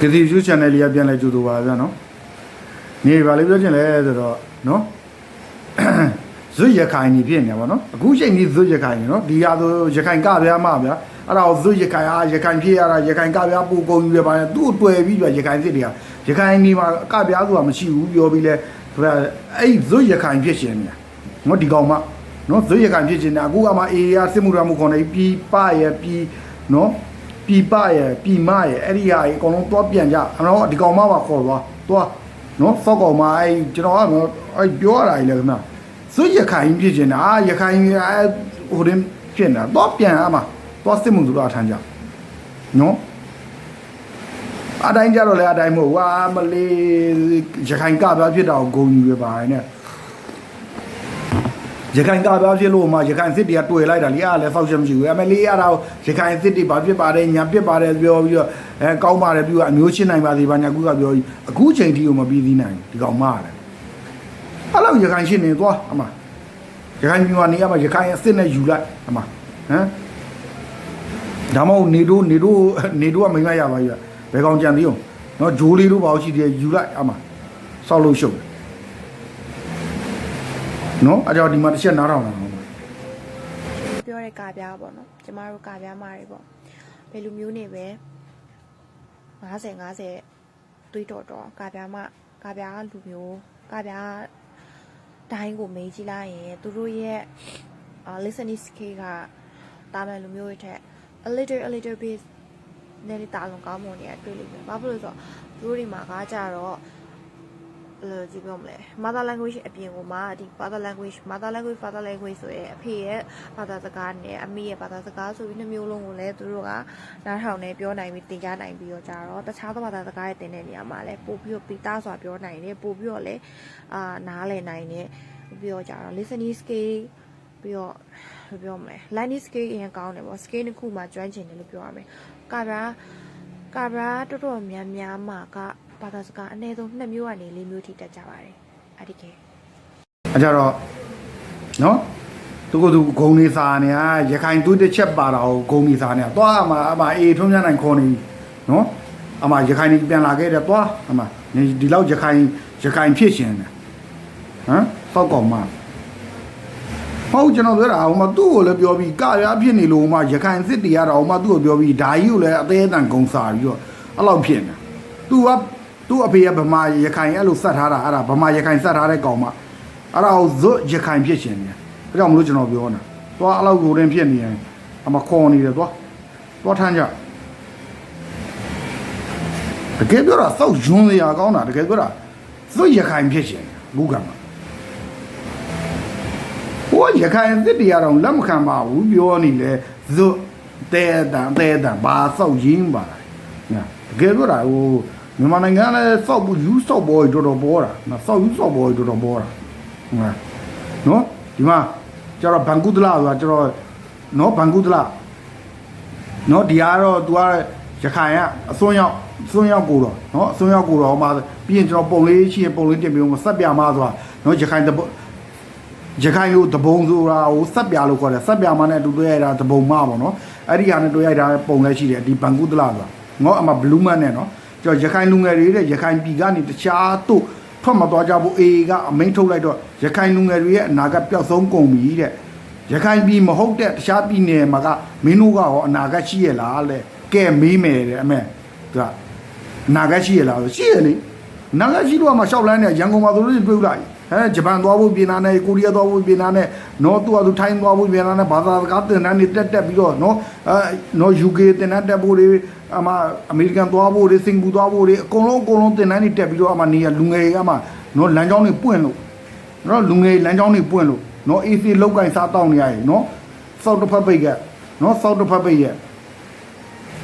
ကတိယူ channel လေးကပြန်လဲကြိုးတူပါဗျာနော်နေပါလေပြောချင်လဲဆိုတော့နော်ဇွတ်ရခိုင်နေဖြစ်နေပါနော်အခုချိန်ကြီးဇွတ်ရခိုင်နေနော်ဒီဟာဆိုရခိုင်ကဗျာမဗျာအဲ့ဒါကိုဇွတ်ရခိုင်အားရခိုင်ဖြစ်ရတာရခိုင်ကဗျာပူကုန်ယူရပါနဲ့သူ့ကိုတွေ့ပြီးပြရခိုင်စစ်တွေကရခိုင်နေမှာကဗျာဆိုတာမရှိဘူးပြောပြီးလဲအဲ့ဇွတ်ရခိုင်ဖြစ်ရှင်နေနော်ဒီကောင်မနော်ဇွတ်ရခိုင်ဖြစ်ရှင်နေအခုကမှအေးရစစ်မှုရမှုခေါ်နေပြီးပရပြီးနော် ပြီပရဲ့ပြီမရဲ့အဲ့ဒီဟာကြီးအကုန်လုံးသွားပြန်ကြအတော့ဒီကောင်မပါခေါ်သွားသွားနော်စောက်ကောင်မအဲ့ကျွန်တော်ကအဲ့ပြောရတာကြီးလေခင်ဗျစွရခိုင်ဖြစ်နေတာအာရခိုင်အဲ့ဟိုရင်ဖြစ်နေတာသွားပြန်အမသွားစစ်မှုသူတို့အထမ်းကြနော်အတိုင်းကြတော့လေအတိုင်းမဟုတ်ဝါမလေးရခိုင်ကပြဖြစ်တာကိုဂုံယူရပါနဲ့ ရခိုင်ကပြဖြစ်လို့မှရခိုင်စစ်တွေကတွေ့လိုက်တာလေအားလည်းဖောက်ချက်မရှိဘူးအမလေးအားတော့ရခိုင်စစ်တွေဘာဖြစ်ပါတယ်ညာဖြစ်ပါတယ်ပြောပြီးတော့အဲကောင်းပါတယ်ပြီးတော့အမျိုးရှင်းနိုင်ပါသေးပါညာကူကပြောပြီးအခုချိန်ထိကိုမပြီးသေးနိုင်ဒီကောင်မရတယ်အဲ့လိုရခိုင်ရှင်းနေသွားအမရခိုင်ပြည်မှာနေရမှာရခိုင်အစ်စ်နဲ့ယူလိုက်အမဟမ်ဒါမှမဟုတ်နေတို့နေတို့နေတို့ကမိမရပါကြီးဘယ်ကောင်ကြံသေးအောင်နော်ဂျိုးလေးတို့ဘာလို့ရှိသေးယူလိုက်အမစောက်လို့ရှုပ် နော်အဲ့တော့ဒီမှာတစ်ချက်နားထောင်တာနော်ပြောတဲ့ကာပြားပေါ့နော်ကျမတို့ကာပြားမာတွေပေါ့ဘယ်လိုမျိုးနေပဲ50 50တွေးတော်တော်ကာပြားမကာပြားလူမျိုးကာပြားတိုင်းကိုမေးကြည့်လိုက်ရင်သူတို့ရဲ့အာ listening skill ကတာမန်လူမျိုးတွေထက် a little a little bit နည်းနည်းတာလွန်ကောင်းမွန်နေရတွေ့လိမ့်မယ်။ဘာဖြစ်လို့လဲဆိုတော့သူတို့တွေမှာကကြတော့ ဘယ်လိုကြည့်ပြောမလဲ mother language အပြင်ကိုမှဒီ father language mother language father language ဆိုရဲအဖေရဲ့ဘာသာစကားနဲ့အမေရဲ့ဘာသာစကားဆိုပြီးနှစ်မျိုးလုံးကိုလည်းသူတို့ကနားထောင်နေပြောနိုင်ပြီးသင်ကြားနိုင်ပြီးတော့ကြတော့တခြားသောဘာသာစကားရဲ့သင်တဲ့နေရာမှာလည်းပို့ပြီးတော့ပီတာစွာပြောနိုင်တယ်ပို့ပြီးတော့လည်းအာနားလည်နိုင်တယ်ပြီးတော့ကြတော့ listening skill ပြီးတော့ဘယ်ပြောမလဲ listening skill အရင်ကောင်းတယ်ပေါ့ skill တစ်ခုမှကျွမ်းကျင်တယ်လို့ပြောရမယ်ကာဗရာကာဗရာတော်တော်များများမှာက ဘာသာစကားအနည်းဆုံး2မျိုးကနေ4မျိုးထိတက်ကြပါတယ်အဒီကေအကြတော့နော်သူကသူဂုံနေစာနေဟာရခိုင်သူတစ်ချက်ပါတာကိုဂုံနေစာနေဟာသွားအမအမအေထုံးချနိုင်ခေါ်နေနော်အမရခိုင်နေပြန်လာခဲ့တယ်သွားအမဒီလောက်ရခိုင်ရခိုင်ဖြစ်ရှင်တယ်ဟမ်ပောက်ကောင်မဟုတ်ကျွန်တော်ပြောတာဟိုမှာသူ့ကိုလည်းပြောပြီးကရအဖြစ်နေလို့ဟိုမှာရခိုင်စစ်တီရတာဟိုမှာသူ့ကိုပြောပြီးဒါကြီးကိုလည်းအသေးအတန်ကုံစာပြီးတော့အဲ့လောက်ဖြစ်နေသူက သူ့အဖေကဗမာရခိုင်အဲ့လိုစက်ထားတာအဲ့ဒါဗမာရခိုင်စက်ထားတဲ့ကောင်မအဲ့ဒါကိုဇွတ်ရခိုင်ဖြစ်ရှင်နေတယ်ဒါကြောင့်မလို့ကျွန်တော်ပြောနေတာသွားအဲ့လောက်ကိုရင်ဖြစ်နေရင်အမခေါ်နေတယ်သွားသွားထမ်းကြတကယ်ပြောတာစောက်ယွန်းစရာကောင်းတာတကယ်ပြောတာဇွတ်ရခိုင်ဖြစ်ရှင်ဘူးကမှာဟိုရခိုင်သစ်တရားတော့လက်မခံပါဘူးပြောနေလေဇွတ်တဲတန်တဲတန်ဘာစောက်ရင်းပါလားညာတကယ်ပြောတာဟို မြန်မာနိုင်ငံလည်းစောက်ဘူးယူစောက်ပေါ်တော်တော်ပေါ်တာနော်စောက်ယူစောက်ပေါ်တော်တော်ပေါ်တာဟုတ်လားနော်ဒီမှာကျတော့ဘန်ကုဒလာဆိုတာကျတော့နော်ဘန်ကုဒလာနော်ဒီကတော့ तू ကရခိုင်ကအစွန်းရောက်အစွန်းရောက်ကိုတော့နော်အစွန်းရောက်ကိုတော့ဟိုမှာပြီးရင်ကျွန်တော်ပုံလေးရှိရင်ပုံလေးတင်ပြီးတော့ဆက်ပြမဆိုတာနော်ရခိုင်တပုံရခိုင်လို့တပုံဆိုတာဟိုဆက်ပြလို့ခေါ်တယ်ဆက်ပြမနဲ့အတူတွေ့ရတာတပုံမပေါ့နော်အဲ့ဒီဟာနဲ့တွေ့ရတာပုံလည်းရှိတယ်ဒီဘန်ကုဒလာဆိုတာငေါအမဘလူးမန်နဲ့နော် ကျတော့ရခိုင်လူငယ်တွေတဲ့ရခိုင်ပြည်ကနေတခြားတို့ထွက်မသွားကြဘူးအေကအမိန်ထုတ်လိုက်တော့ရခိုင်လူငယ်တွေရဲ့အနာဂတ်ပျောက်ဆုံးကုန်ပြီတဲ့ရခိုင်ပြည်မဟုတ်တဲ့တခြားပြည်နယ်မှာကမင်းတို့ကရောအနာဂတ်ရှိရလားလဲကဲမေးမယ်တဲ့အမေသူကအနာဂတ်ရှိရလားဆိုရှိရလေအနာဂတ်ရှိတော့မှရှောက်လန်းနေရန်ကုန်မှာဆိုလို့တွေ့လိုက် ဟဲဂျပန်သွားဖို့ပြင်လာနဲ့ကိုရီးယားသွားဖို့ပြင်လာနဲ့နော်သူကသူထိုင်းသွားဖို့ပြင်လာနဲ့ဘာသာစကားသင်တန်းတွေတက်တက်ပြီးတော့နော်အဲနော် UK သင်တန်းတက်ဖို့တွေအမအမေရိကန်သွားဖို့တွေစင်ကာပူသွားဖို့တွေအကုန်လုံးအကုန်လုံးသင်တန်းတွေတက်ပြီးတော့အမနေရလူငယ်တွေကမှနော်လမ်းကြောင်းတွေပွင့်လို့နော်လူငယ်လမ်းကြောင်းတွေပွင့်လို့နော် AC လောက်ကင်စားတောင်းနေရရင်နော်စောက်တစ်ဖက်ပိတ်ကနော်စောက်တစ်ဖက်ပိတ်ရဲ့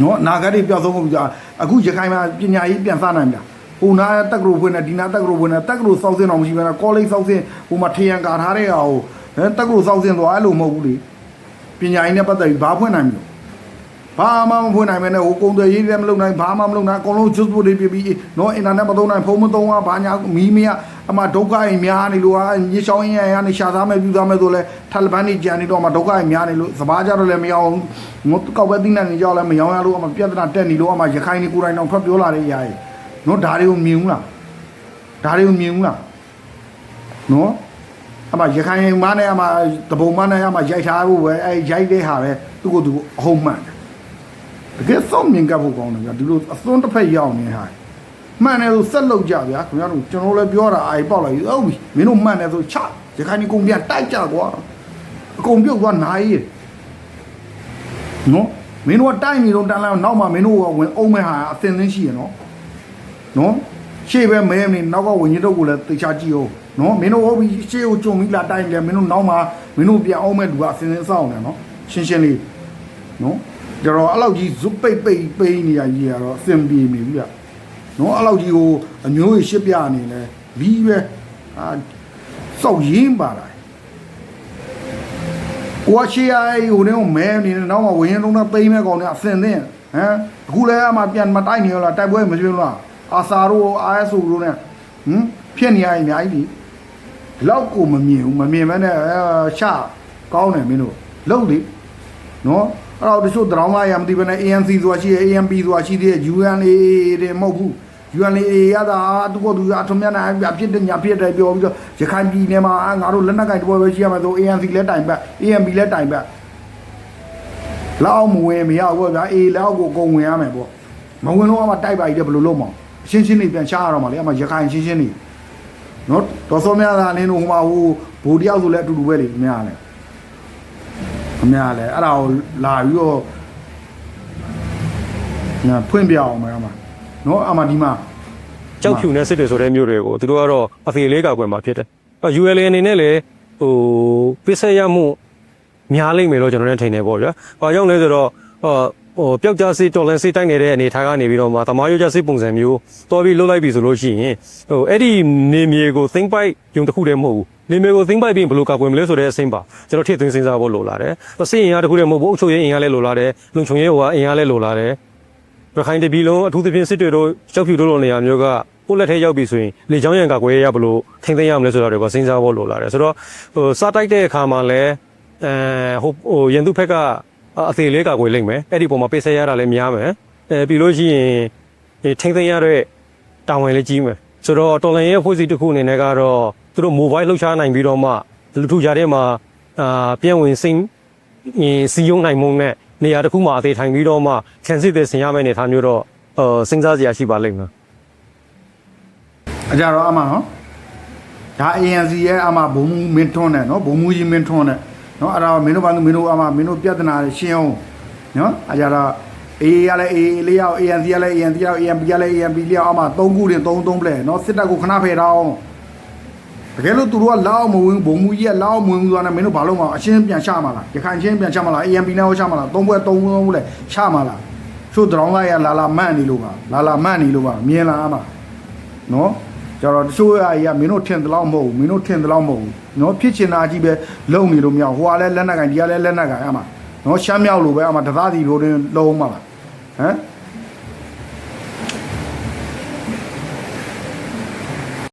နော်နာဂတ်တွေပျောက်ဆုံးကုန်ပြီအခုရခိုင်မှာပညာရေးပြန်စနိုင်ပြီ ဟိုနာတက်ကရိုဖွင့်နေဒီနာတက်ကရိုဖွင့်နေတက်ကရိုစောက်စင်းတော့မရှိဘဲနဲ့ကောလိပ်စောက်စင်းဟိုမှာထရန်ကာထားတဲ့ဟာကိုဟဲတက်ကရိုစောက်စင်းတော့အဲ့လိုမဟုတ်ဘူးလေပညာရေးနဲ့ပတ်သက်ပြီးဘာဖွင့်နိုင်မလို့ဟဘာမှမဖွင့်နိုင်မဲနဲ့ဟိုကုံတွေရေးပြမလုပ်နိုင်ဘာမှမလုပ်နိုင်အကုန်လုံး just ဖို့တွေပြပြီးနော်အင်တာနက်မသုံးနိုင်ဖုန်းမသုံးရဘာညာမီးမရအမှဒုက္ခအိမ်များနေလို့ဟာညစ်ချောင်းရင်ရနေရှာသားမဲ့ပြူသားမဲ့ဆိုလဲထလပန်းနေကြံနေတော့မှဒုက္ခအိမ်များနေလို့စဘာကြတော့လည်းမရအောင်ငုတ်ကောက်ပဲသိနေနေကြောက်လည်းမရောင်းရလို့အမှပြဿနာတက်နေလို့အမှရခိုင်နေကိုယ်တိုင်တော့ထွက်ပြောလာတဲ့အရာကြီး နော်ဒါတွေကိုမြင်ဘူးလားဒါတွေကိုမြင်ဘူးလားနော်အမရခိုင်မနဲ့အမတပုံမနဲ့အမရိုက်ထားဖို့ပဲအဲရိုက်တဲ့ဟာပဲသူ့ကိုယ်သူအဟုံးမှန်တယ်တကယ်ဆုံးမြင်ကပ်ဖို့ကောင်းတယ်ဗျာဒီလိုအစွန်းတစ်ဖက်ရောက်နေဟာမှန်တယ်ဆိုဆက်လုပ်ကြဗျာခင်ဗျားတို့ကျွန်တော်လည်းပြောတာအာပေါက်လိုက်ဟုတ်ပြီမင်းတို့မှန်တယ်ဆိုချရခိုင်ဒီကုန်ပြန်တိုက်ကြကွာအကုန်ပြုတ်သွားနိုင်ရနော်မင်းတို့ကတိုက်နေတော့တန်းလိုက်နောက်မှမင်းတို့ကဝင်အုံးမဲ့ဟာအသင်သင်းရှိရနော် နော်ရှေ့ပဲမဲမနေနောက်ကဝင်ရတော့ကိုလည်းတေချာကြည့်အောင်နော်မင်းတို့ဟုတ်ပြီရှေ့ကိုကြုံပြီးလာတိုက်နေတယ်မင်းတို့နောက်မှမင်းတို့ပြန်အောင်မဲ့လူကအသင်သင်းစောင့်နေနော်ရှင်းရှင်းလေးနော်ကြတော့အဲ့လောက်ကြီးဇွတ်ပိတ်ပိတ်ပိတ်နေရကြီးရတော့အစင်ပြေနေပြီကနော်အဲ့လောက်ကြီးကိုအမျိုးကြီးရှစ်ပြနေလဲဘီးပဲအာစောက်ရင်းပါလားကိုကရှေ့ရဟိုနေကိုမဲနေတယ်နောက်မှဝင်ရင်လုံးတော့ပိမ့်မဲ့ကောင်နဲ့အစင်သင်းဟမ်အခုလည်းအမှပြန်မတိုက်နေရလားတိုက်ပွဲမပြောလား အာစာတို့ ISO တို့နဲ့ဟမ်ဖြစ်နေရရင်အများကြီးဒီလောက်ကိုမမြင်ဘူးမမြင်မဲနဲ့အဲချကောင်းတယ်မင်းတို့လုံလေနော်အဲ့တော့တချို့တရောင်းသားရမသိဘဲနဲ့ ANC ဆိုတာရှိတယ် AMP ဆိုတာရှိသေးတယ် UNA တဲ့မဟုတ်ဘူး UNA ရတာသူကသူအထမနာပြဖြစ်တဲ့ညာဖြစ်တယ်ပြောပြီးတော့ရခိုင်ပြည်နယ်မှာငါတို့လက်နက်ကင်တပွဲပဲရှိရမှာဆို ANC လဲတိုင်ပတ် AMP လဲတိုင်ပတ်လောက်မဝင်မရဘူးဗျာအေးလောက်ကိုအကုန်ဝင်ရမယ်ပေါ့မဝင်လို့အမှတိုက်ပါကြီးတယ်ဘယ်လိုလုပ်မ အောင်ရှင်းရှင်းလေးပြန်ချရတော့မှာလေအမှရခိုင်ရှင်းရှင်းလေးနော်တော်စောများသာနင်းတို့ဟိုမှာဟိုဘိုးတယောက်ဆိုလဲအတူတူပဲလေအများလဲအများလဲအဲ့ဒါကိုလာပြီးတော့ညာဖွင့်ပြအောင်မယ်အမှနော်အမှဒီမှာကြောက်ဖြူနဲ့စစ်တွေဆိုတဲ့မျိုးတွေကိုသူတို့ကတော့အဖေလေးကောက်ွယ်မှာဖြစ်တယ်။အဲ UL အနေနဲ့လည်းဟိုပစ္စည်းရမှုများလိမ့်မယ်လို့ကျွန်တော်လည်းထင်တယ်ပေါ့ဗျာ။ဘာကြောင့်လဲဆိုတော့ဟို ဟိုပျောက်ကြားစစ်တော်လန်စစ်တိုက်နေတဲ့အနေထားကနေပြီးတော့မှတမားရိုးကြားစစ်ပုံစံမျိုးတော်ပြီးလှုပ်လိုက်ပြီဆိုလို့ရှိရင်ဟိုအဲ့ဒီနေမြေကို think bite ယုံတစ်ခုတည်းမဟုတ်ဘူး။နေမြေကို think bite ပြီးဘယ်လိုကောက်ွယ်မလဲဆိုတဲ့အစိမ့်ပါကျွန်တော်ထည့်သွင်းစဉ်းစားဖို့လိုလာတယ်။စစ်ရင်အားတစ်ခုတည်းမဟုတ်ဘူးအုပ်ချုပ်ရေးအင်အားလည်းလိုလာတယ်။လုံခြုံရေးဟိုကအင်အားလည်းလိုလာတယ်။ရခိုင်တပြည်လုံးအထူးသဖြင့်စစ်တွေတို့ကြောက်ဖြူတို့လိုနေရာမျိုးကကိုယ့်လက်ထဲရောက်ပြီဆိုရင်လေချောင်းရံကကွယ်ရဘလို့ထိမ့်သိမ်းရမလဲဆိုတော့တွေကစဉ်းစားဖို့လိုလာတယ်ဆိုတော့ဟိုစားတိုက်တဲ့အခါမှာလည်းအဲဟိုဟိုရန်သူဘက်က အသေးလေးကကွယ်လိမ့်မယ်အဲ့ဒီပုံမှာပေးဆက်ရတာလည်းများမယ်အဲပြီးလို့ရှိရင်ဒီထိမ့်သိမ်းရတဲ့တာဝန်လည်းကြီးမယ်ဆိုတော့တော်လန်ရဲ့ဖွဲ့စည်းတစ်ခုအနေနဲ့ကတော့သူတို့ mobile လှုပ်ရှားနိုင်ပြီးတော့မှလူထုကြားထဲမှာအာပြန်ဝင်စိမ့်အင်းစီယုံနိုင်မုံနဲ့နေရာတစ်ခုမှာအသေးထိုင်ပြီးတော့မှခံစစ်တဲ့ဆင်ရမယ့်အနေထားမျိုးတော့အဲစဉ်းစားစရာရှိပါလိမ့်မယ်အကြတော့အမှနော်ဒါ ANC ရဲ့အမှဘုံမူမင်းထွန်းနဲ့နော်ဘုံမူကြီးမင်းထွန်းနဲ့ နော်အဲ့ဒါမင်းတို့ဘာလို့မင်းတို့အမှမင်းတို့ပြဿနာရှင်းအောင်နော်အကြတော့ AA ရလဲ AA လေးရောက် ANC ရလဲ ANC ရောက် AMP ရလဲ AMP လေးရောက်အမှ၃ခုတင်၃၃ပလဲနော်စစ်တပ်ကိုခဏဖယ်ထားအောင်တကယ်လို့သူတို့ကလောက်မဝင်ဘုံမူကြီးကလောက်မဝင်သွားတယ်မင်းတို့ဘာလို့မအောင်အရှင်းပြန်ချမှာလားရခိုင်ချင်းပြန်ချမှာလား AMP နဲ့ဟောချမှာလား၃ဘွဲ၃၃လဲချမှာလားချို့တရောင်းသားရလာလာမန့်နေလို့ပါလာလာမန့်နေလို့ပါမြင်လားအမှနော် ကျတော့တချို့အရာကြီးကမင်းတို့ထင်သလောက်မဟုတ်ဘူးမင်းတို့ထင်သလောက်မဟုတ်ဘူးနော်ဖြစ်ချင်တာကြီးပဲလုံနေလို့မရဘူးဟိုကလည်းလက်နက်ကင်ဒီကလည်းလက်နက်ကင်အမှနော်ရှမ်းမြောက်လိုပဲအမှတသားစီလိုတင်လုံးမှာပါဟမ်